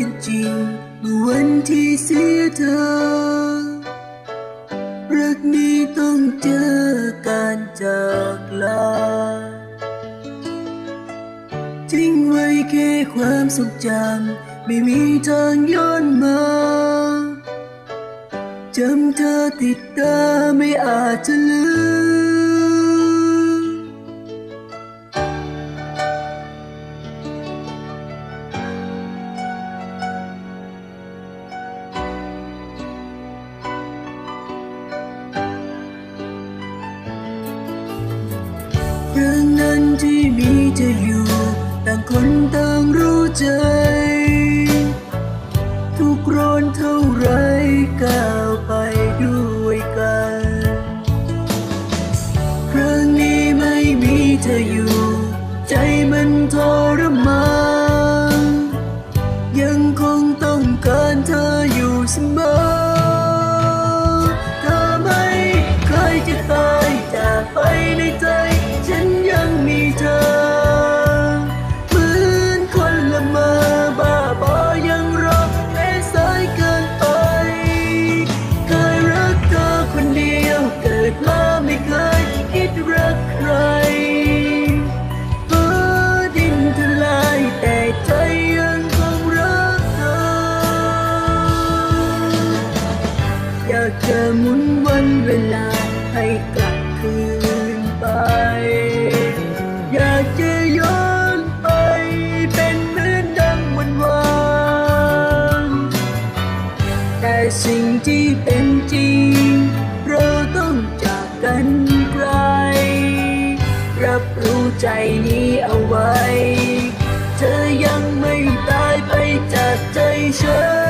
จริง เมื่อวันที่เสียเธอ รักนี้ต้องเจอการจากลาทิ้งไว้แค่ความทรงจำไม่มีทางย้อนมาจำเธอติดตาไม่อาจจะลืม เรื่องนั้นที่มีจะออยู่ ต่างคนต่างรู้ใจ อยากจะหมุนวันเวลาให้กลับคืนไป อยากจะย้อนไปเป็นเหมือนดังวันวานแต่สิ่งที่เป็นจริง เราต้องจากกันไกล รับรู้ใจนี้เอาไว้ เธอยังไม่ตายไปจากใจฉัน